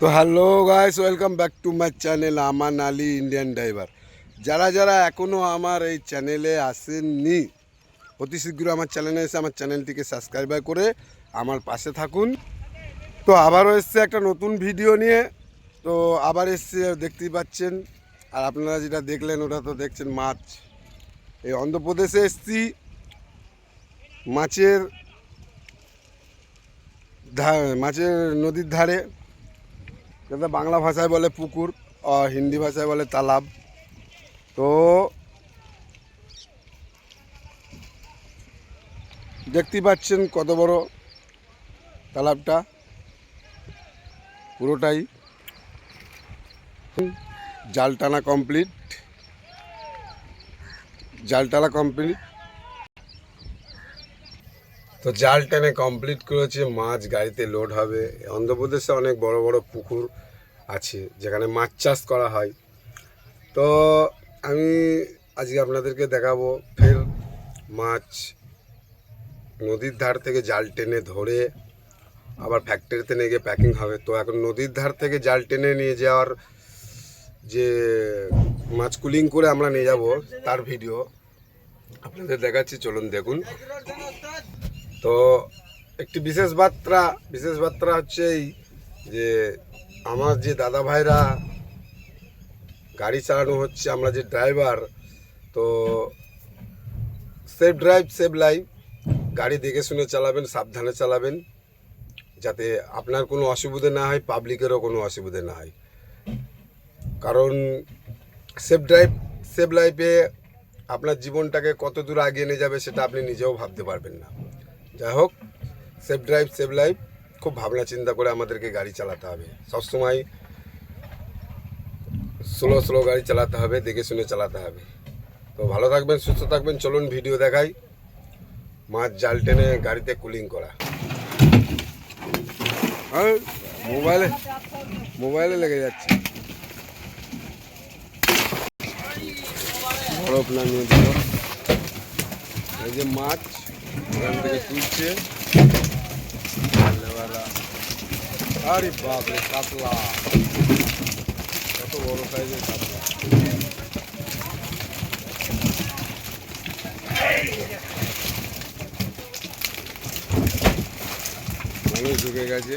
তো hello guys, welcome back to my channel, Aman Ali Indian driver. যারা যারা এখনও আমার এই চ্যানেলে আসেননি, অতি শীঘ্র আমার চ্যানেলে এসে আমার চ্যানেলটিকে সাবস্ক্রাইব করে আমার পাশে থাকুন। তো আবারও এসছে একটা নতুন ভিডিও নিয়ে। তো আবার এসছে, দেখতেই পাচ্ছেন। আর আপনারা যেটা দেখলেন, ওটা তো দেখছেন মাছ। এই অন্ধ্রপ্রদেশে এসছি। মাছের মাছের নদীর ধারে, যেটা বাংলা ভাষায় বলে পুকুর, আর হিন্দি ভাষায় বলে তালাব। তো দেখতেই পাচ্ছেন কত বড় তালাবটা। পুরোটাই জাল টানা কমপ্লিট। জাল টানা কমপ্লিট। তো জাল টেনে কমপ্লিট করেছে, মাছ গাড়িতে লোড হবে। অন্ধ্রপ্রদেশে অনেক বড় বড় পুকুর আছে, যেখানে মাছ চাষ করা হয়। তো আমি আজকে আপনাদেরকে দেখাবো, ফের মাছ নদীর ধার থেকে জাল টেনে ধরে আবার ফ্যাক্টরিতে নিয়ে গিয়ে প্যাকিং হবে। তো এখন নদীর ধার থেকে জাল টেনে নিয়ে যাওয়ার যে মাছ কুলিং করে আমরা নিয়ে যাব, তার ভিডিও আপনাদের দেখাচ্ছি, চলুন দেখুন। তো একটি বিশেষ বার্তা বিশেষ বার্তা হচ্ছে এই যে আমার যে দাদা ভাইরা গাড়ি চালানো হচ্ছে, আমরা যে ড্রাইভার, তো সেফ ড্রাইভ সেভ লাইফ, গাড়ি দেখে শুনে চালাবেন, সাবধানে চালাবেন, যাতে আপনার কোনো অসুবিধে না হয়, পাবলিকেরও কোনো অসুবিধে না হয়। কারণ সেফ ড্রাইভ সেভ লাইফে আপনার জীবনটাকে কত দূর আগিয়ে নিয়ে যাবে সেটা আপনি নিজেও ভাবতে পারবেন না। যাই হোক সেফ ড্রাইভ সেভ লাইফ খুব ভাবনা চিন্তা করে আমাদেরকে গাড়ি চালাতে হবে। সবসময় স্লো স্লো গাড়ি চালাতে হবে, দেখে শুনে চালাতে হবে। তো ভালো থাকবেন, সুস্থ থাকবেন। চলুন ভিডিও দেখাই। মাছ জাল টেনে গাড়িতে কুলিং করা। মোবাইলে মোবাইলে লেগে যাচ্ছে। বরফ নামিয়ে দিল। এই যে মাছ। ওখান থেকে তুলছে। আরে বাপরে কাতলা কত বড় সাইজের কাতলা মানুষ ঢুকে গেছে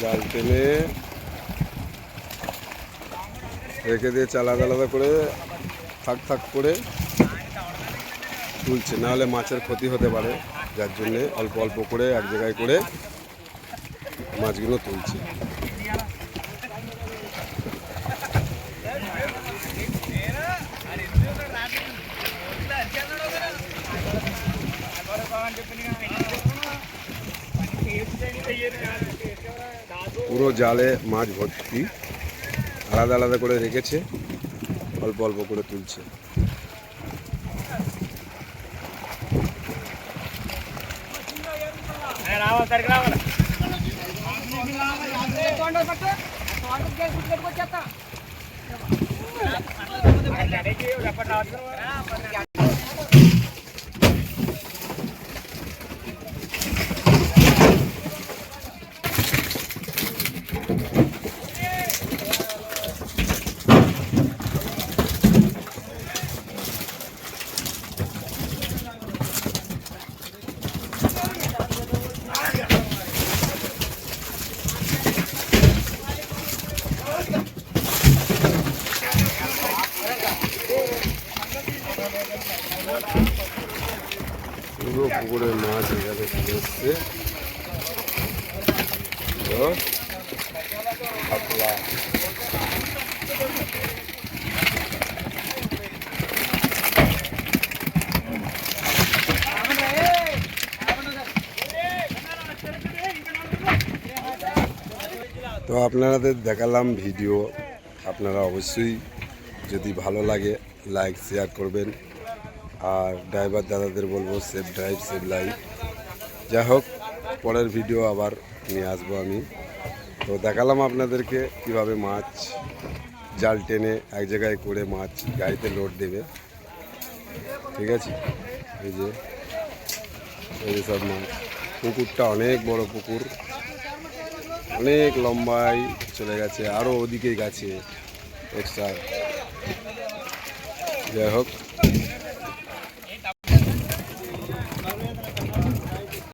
জাল টেনে রেখে দিয়েছে আলাদা আলাদা করে থাক থাক করে তুলছে। নাহলে মাছের ক্ষতি হতে পারে, যার জন্যে অল্প অল্প করে এক জায়গায় করে মাছগুলো তুলছে। পুরো জালে মাছ ভর্তি। আলাদা আলাদা করে রেখেছে। অল্প অল্প করে তুলছে। পুকুরে মাছ এখানে চলে এসছে। তো আপনাদের দেখালাম ভিডিও। আপনারা অবশ্যই যদি ভালো লাগে লাইক শেয়ার করবেন। আর ড্রাইভার দাদাদের বলব সেফ ড্রাইভ সেভ লাইফ যাই হোক, পরের ভিডিও আবার নিয়ে আসব আমি। তো দেখালাম আপনাদেরকে কীভাবে মাছ, জাল টেনে এক জায়গায় করে মাছ গাড়িতে লোড দেবে। ঠিক আছে? এই যে এই যে সব মাছ। পুকুরটা অনেক বড় পুকুর। অনেক লম্বাই চলে গেছে আরও ওদিকে গেছে। এক্সট্রা যাই হোক। Yeah.